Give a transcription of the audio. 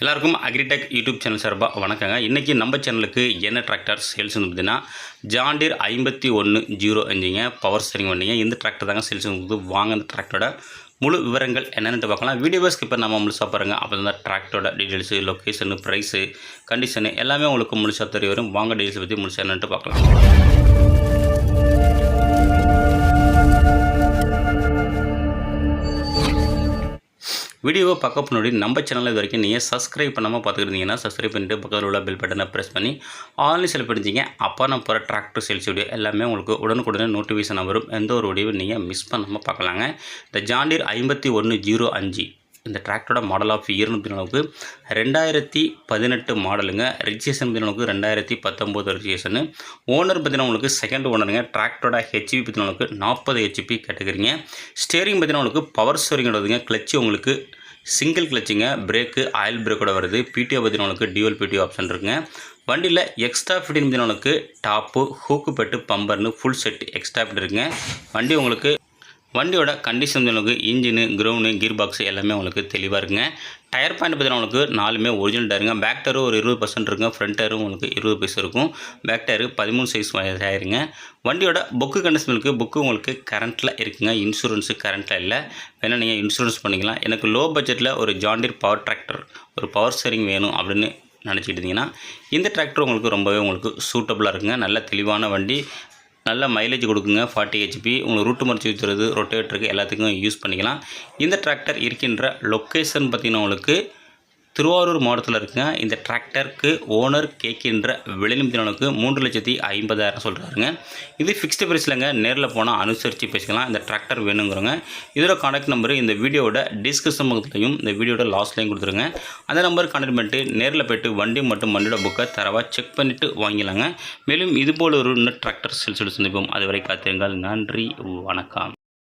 எல்லாருக்கும் agritech YouTube channel சார்பாக வணக்கங்க. இன்றைக்கி நம்ம சேனலுக்கு என்ன டிராக்டர் சேல்ஸ் பார்த்தீங்கன்னா ஜாண்டிர் ஐம்பத்தி ஒன்று ஜீரோ அஞ்சுங்க. பவர் ஸ்டரிங் வண்டிங்க. இந்த டிராக்டர் தாங்க சேல்ஸ் கொடுத்து வாங்க. அந்த டிராக்டரோட முழு விவரங்கள் என்னென்னு பார்க்கலாம். வீடியோவை ஸ்கிப் நம்ம முழுசாக பாருங்கள் அப்போ தான் டிராக்டரோட டீட்டெயில்ஸு லொக்கேஷனு ப்ரைஸு கண்டிஷனு எல்லாமே உங்களுக்கு முழுசாக தெரிய வரும். வாங்க டீட்டெயில்ஸ் பற்றி முழுசாக என்னன்ட்டு பார்க்கலாம். வீடியோவை பார்க்க முன்னாடி நம்ம சேனலில் இது வரைக்கும் நீங்கள் சப்ஸ்கிரைப் பண்ணாமல் பார்த்துக்கிட்டீங்கன்னா சப்ஸ்கிரைப் பண்ணிட்டு பக்கத்தில் உள்ள பெல் பட்டனை ப்ரெஸ் பண்ணி ஆன்லைன் செல் பண்ணிச்சிங்க அப்போ நான் போகிற டிராக்டர் சேல்ஸ் வீடியோ எல்லாமே உங்களுக்கு உடனுக்குடனே நோட்டிஃபிகேஷன் வரும். எந்த ஒரு வீடியோவை நீங்கள் மிஸ் பண்ணாமல் பார்க்கலாங்க. இந்த ஜாண்டியர் ஐம்பத்தி ஒன்று ஜீரோ அஞ்சு இந்த டிராக்டரோட மாடல் ஆஃப் இயர்னு அளவுக்கு ரெண்டாயிரத்தி பதினெட்டு மாடலுங்க ரிஜிஸ்ட்ரேஷன் பார்த்தீங்கன்னா ரெண்டாயிரத்தி பத்தொம்போது ரிஜிஸ்ட்ரேஷனு ஓனர் பார்த்தீங்கன்னா உங்களுக்கு செகண்ட் ஓனருங்க டிராக்டரோட ஹெச்பி பார்த்தீங்கன்னா நாற்பது ஹெச்பி கேட்டுக்கிறீங்க ஸ்டேரிங் பார்த்தீங்கன்னா உங்களுக்கு பவர் ஸ்டோரிங் வருதுங்க கிளச்சு உங்களுக்கு சிங்கிள் கிளச்சிங்க பிரேக்கு ஆயில் பிரேக்கோட வருது. பிடிஓ பார்த்தீங்கன்னா டியூவல் பிடிஓ ஆப்ஷன் இருக்குங்க. வண்டியில் எக்ஸ்ட்ரா ஃபிட்டிங் பார்த்தீங்கன்னா டாப்பு ஹூக்கு பெட்டு பம்பர்னு ஃபுல் செட் எக்ஸ்ட்ரா ஃபிட் இருக்குங்க. வண்டி உங்களுக்கு வண்டியோட கண்டிஷன் உங்களுக்கு இன்ஜினு க்ரௌண்டு கீர் பாக்ஸ் எல்லாமே உங்களுக்கு தெளிவாக இருக்குங்க. டயர் பாயிண்ட் பார்த்தீங்கன்னா உங்களுக்கு நாலுமே ஒரிஜினல் டயருங்க பேக் டயரும் ஒரு இருபது பர்சன்ட் இருக்குங்க. ஃப்ரண்ட் டயரும் உங்களுக்கு இருபது பைசா இருக்கும். பேக் டயரு பதிமூணு சைஸ் டயருங்க வண்டியோட புக்கு கண்டிஷன் இருக்குது புக்கு உங்களுக்கு கரண்ட்டில் இருக்குங்க. இன்சூரன்ஸு கரண்ட்டில் இல்லை. வேணால் நீங்கள் இன்சூரன்ஸ் பண்ணிக்கலாம். எனக்கு லோ பட்ஜெட்டில் ஒரு ஜாண்டீர் பவர் டிராக்டர் ஒரு பவர் ஸ்டேரிங் வேணும் அப்படின்னு நினச்சிட்டு இருந்தீங்கன்னா இந்த டிராக்டர் உங்களுக்கு ரொம்பவே உங்களுக்கு சூட்டபுளாக இருக்குங்க. நல்ல தெளிவான வண்டி. நல்ல மைலேஜ் கொடுக்குங்க. ஃபார்ட்டி ஹெச்பி உங்களுக்கு ரூட்டு மறைச்சி ஊற்றுறது ரொட்டேட்டருக்கு எல்லாத்துக்கும் யூஸ் பண்ணிக்கலாம். இந்த டிராக்டர் இருக்கின்ற லொக்கேஷன் பார்த்திங்கன்னா உங்களுக்கு திருவாரூர் மாவட்டத்தில் இருக்குங்க. இந்த டிராக்டருக்கு ஓனர் கேட்கின்ற விலை மூன்று லட்சத்தி ஐம்பதாயிரம் சொல்கிறாருங்க இது ஃபிக்ஸ்டு பிரைஸ்லங்க நேரில் போனால் அனுசரித்து பேசிக்கலாம். இந்த டிராக்டர் வேணுங்கிறோங்க இதோட கான்டாக்ட் நம்பரு இந்த வீடியோட டிஸ்கிரிப்ஷன் பக்கத்துலையும் இந்த வீடியோட லாஸ்ட்லையும் கொடுத்துருங்க. அந்த நம்பர் கான்டாக்ட் பண்ணிட்டு நேரில் போய்ட்டு வண்டி மற்றும் வண்டியோட புக்கை தரவாக செக் பண்ணிவிட்டு வாங்கிலாங்க மேலும் இதுபோல் ஒரு இன்னும் டிராக்டர் சேல்ஸோடு சந்திப்போம். அதுவரை காத்திருங்கள். நன்றி. வணக்கம்.